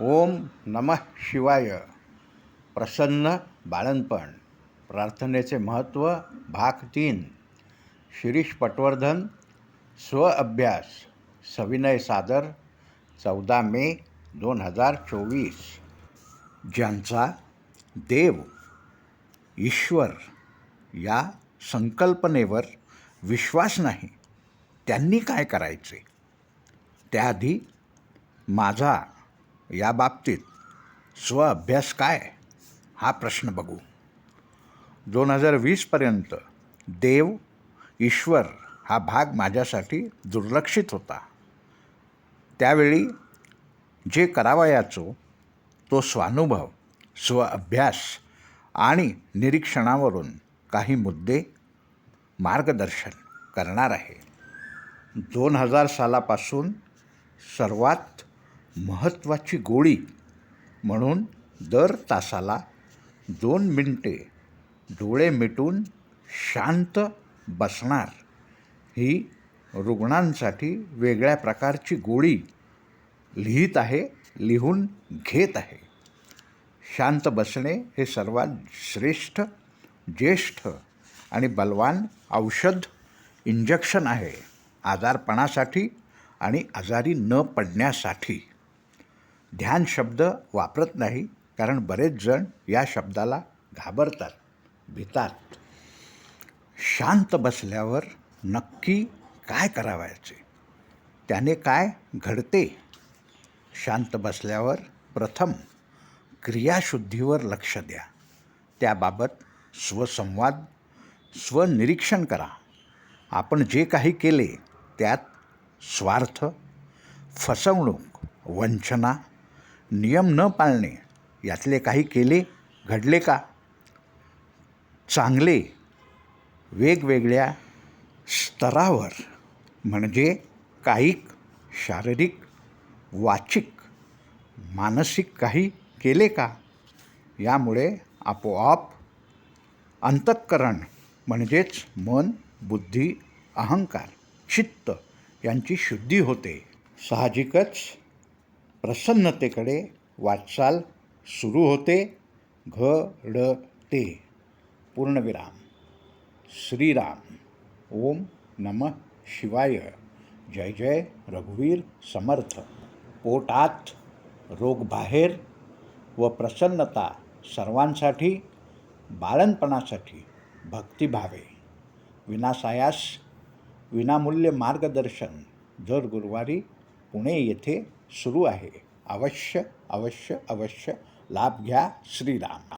ओम नमः शिवाय. प्रसन्न बाळणपण प्रार्थनेचे महत्त्व भाग तीन. शिरीष पटवर्धन स्वअभ्यास सविनय सादर चौदा मे दोन हजार चोवीस. ज्यांचा देव ईश्वर या संकल्पनेवर विश्वास नाही त्यांनी काय करायचे? त्याआधी माझा या बाबतीत स्वअभ्यास काय? हा प्रश्न बघू. दोन हजार वीसपर्यंत देव ईश्वर हा भाग माझ्यासाठी दुर्लक्षित होता. त्यावेळी जे करावयाचो तो स्वानुभव स्वअभ्यास आणि निरीक्षणावरून काही मुद्दे मार्गदर्शन करणार आहे. दोन हजार सालापासून सर्वात महत्त्वाची गोळी. म्हणून दर तासाला दोन मिनटे डोळे मिटून शांत बसणार. ही रुग्णांसाठी वेगळ्या प्रकारची गोळी लिहित आहे लिहून घेत आहे. शांत बसणे हे सर्वात श्रेष्ठ ज्येष्ठ आणि बलवान औषध इंजेक्शन आहे. आजारपणासाठी आणि आजारी न पडण्यासाठी. ध्यान शब्द वापरत नाही कारण बरेच जण या शब्दाला घाबरतात भितात. शांत बसल्यावर नक्की काय करावायचे? त्याने काय घडते? शांत बसल्यावर प्रथम क्रियाशुद्धीवर लक्ष द्या. त्याबाबत स्वसंवाद स्वनिरीक्षण करा. आपण जे काही केले त्यात स्वार्थ फसवणूक वंचना नियम न पाळणे यातले काही केले घडले का? चांगले वेगवेगळ्या स्तरावर म्हणजे कायिक शारीरिक वाचिक मानसिक काही केले का? यामुळे आपोआप अंतःकरण म्हणजेच मन बुद्धी अहंकार चित्त यांची शुद्धी होते. साहजिकच प्रसन्नतेकडे वाटचाल सुरू होते. घडते पूर्णविराम. श्रीराम. ओम नमः शिवाय. जय जय रघुवीर समर्थ. पोटात रोग बाहेर व प्रसन्नता सर्वांसाठी बाळणपणासाठी भक्तिभावे. विनासायास विनामूल्य मार्गदर्शन. दर गुरुवारी पुणे येथे सुरू आहे. अवश्य अवश्य अवश्य लाभ घ्या. श्रीराम.